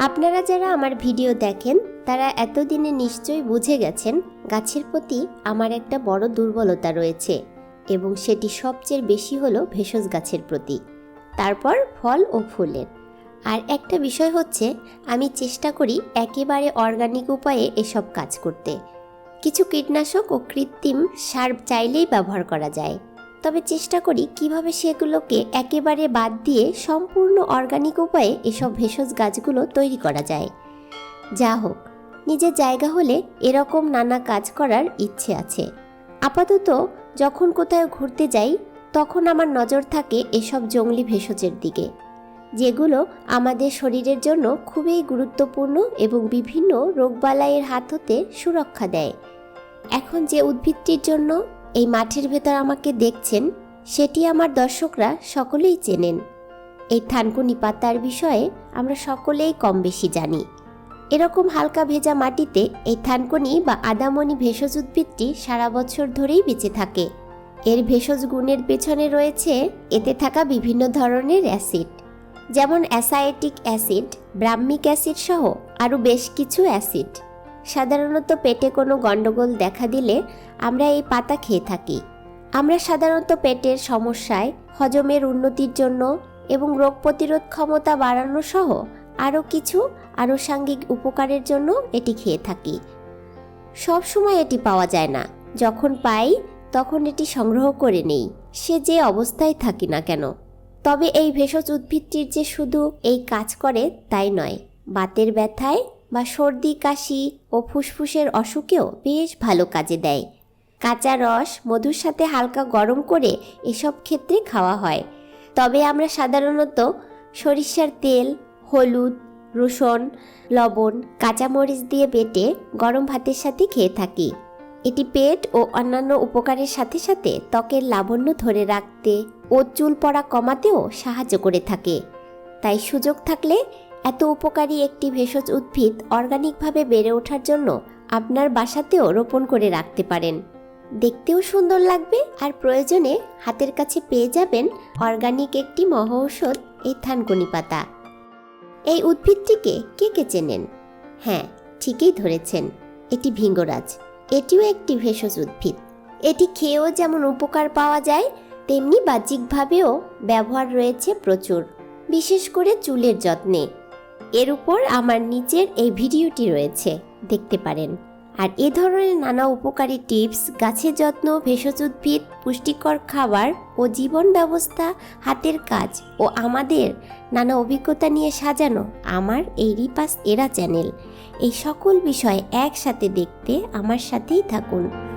আপনারা যারা আমার ভিডিও দেখেন, তারা এতদিনে নিশ্চয়ই বুঝে গেছেন গাছের প্রতি আমার একটা বড় দুর্বলতা রয়েছে এবং সেটি সবচেয়ে বেশি হলো ভেষজ গাছের প্রতি। তারপর ফল ও ফুলের। আর একটা বিষয় হচ্ছে, আমি চেষ্টা করি একেবারে অর্গানিক উপায়ে এসব কাজ করতে। কিছু কীটনাশক ও কৃত্রিম সার চাইলেই ব্যবহার করা যায়। তবে চেষ্টা করি কীভাবে সেগুলোকে একেবারে বাদ দিয়ে সম্পূর্ণ অর্গানিক উপায়ে এসব ভেষজ গাছগুলো তৈরি করা যায়। যা হোক, নিজের জায়গা হলে এরকম নানা কাজ করার ইচ্ছে আছে। আপাতত যখন কোথাও ঘুরতে যাই, তখন আমার নজর থাকে এসব জঙ্গলি ভেষজের দিকে, যেগুলো আমাদের শরীরের জন্য খুবই গুরুত্বপূর্ণ এবং বিভিন্ন রোগবালাইয়ের হাত হতে সুরক্ষা দেয়। এখন যে উদ্ভিদটির জন্য এই মাঠের ভেতর আমাকে দেখছেন, সেটি আমার দর্শকরা সকলেই চেনেন। এই থানকুনি পাতার বিষয়ে আমরা সকলেই কম বেশি জানি। এরকম হালকা ভেজা মাটিতে এই থানকুনি বা আদামনি ভেষজ উদ্ভিদটি সারা বছর ধরেই বেঁচে থাকে। এর ভেষজ গুণের পেছনে রয়েছে এতে থাকা বিভিন্ন ধরনের অ্যাসিড, যেমন অ্যাসায়েটিক অ্যাসিড, ব্রাহ্মিক অ্যাসিড সহ আরও বেশ কিছু অ্যাসিড। সাধারণত পেটে কোনো গণ্ডগোল দেখা দিলে আমরা এই পাতা খেয়ে থাকি। আমরা সাধারণত পেটের সমস্যায়, হজমের উন্নতির জন্য এবং রোগ প্রতিরোধ ক্ষমতা বাড়ানো সহ আরও কিছু আনুষাঙ্গিক উপকারের জন্য এটি খেয়ে থাকি। সব সময় এটি পাওয়া যায় না। যখন পাই, তখন এটি সংগ্রহ করে নেই। সে যে অবস্থায় থাকি না কেন। তবে এই ভেষজ উদ্ভিদটির যে শুধু এই কাজ করে, তাই নয়। বাতের ব্যথায় সর্দি, কাশি ও ফুসফুসের অসুখেও বেশ ভালো কাজে দেয়। কাঁচা রস, মধুর সাথে হালকা গরম করে এসব ক্ষেত্রে খাওয়া হয়। তবে আমরা সাধারণত সরিষার তেল, হলুদ, রসুন, লবণ, কাঁচামরিচ দিয়ে বেটে গরম ভাতের সাথে খেয়ে থাকি। এটি পেট ও অন্যান্য উপকারের সাথে সাথে ত্বকের লাবণ্য ধরে রাখতে ও চুল পড়া কমাতেও সাহায্য করে থাকে। তাই সুযোগ থাকলে এত উপকারী একটি ভেষজ উদ্ভিদ অর্গানিকভাবে বেড়ে ওঠার জন্য আপনার বাসাতেও রোপণ করে রাখতে পারেন। দেখতেও সুন্দর লাগবে আর প্রয়োজনে হাতের কাছে পেয়ে যাবেন অর্গানিক একটি মহৌষধ এই থানকুনি পাতা। এই উদ্ভিদটিকে কে কে চেনেন? হ্যাঁ ঠিকই ধরেছেন, এটি ভিঙ্গরাজ, এটিও একটি ভেষজ উদ্ভিদ। এটি খেয়েও যেমন উপকার পাওয়া যায়, তেমনি বাহ্যিকভাবেও ব্যবহার রয়েছে প্রচুর, বিশেষ করে চুলের যত্নে। এর উপর আমার নিচের এই ভিডিওটি রয়েছে, দেখতে পারেন। আর এ ধরনের নানা উপকারী টিপস গাছের যত্ন, ভেষজ উদ্ভিদ, পুষ্টিকর খাবার ও জীবন ব্যবস্থা, হাতের কাজ ও আমাদের নানা অভিজ্ঞতা নিয়ে সাজানো আমার এই রিপাস এরা চ্যানেল। এই সকল বিষয় একসাথে দেখতে আমার সাথেই থাকুন।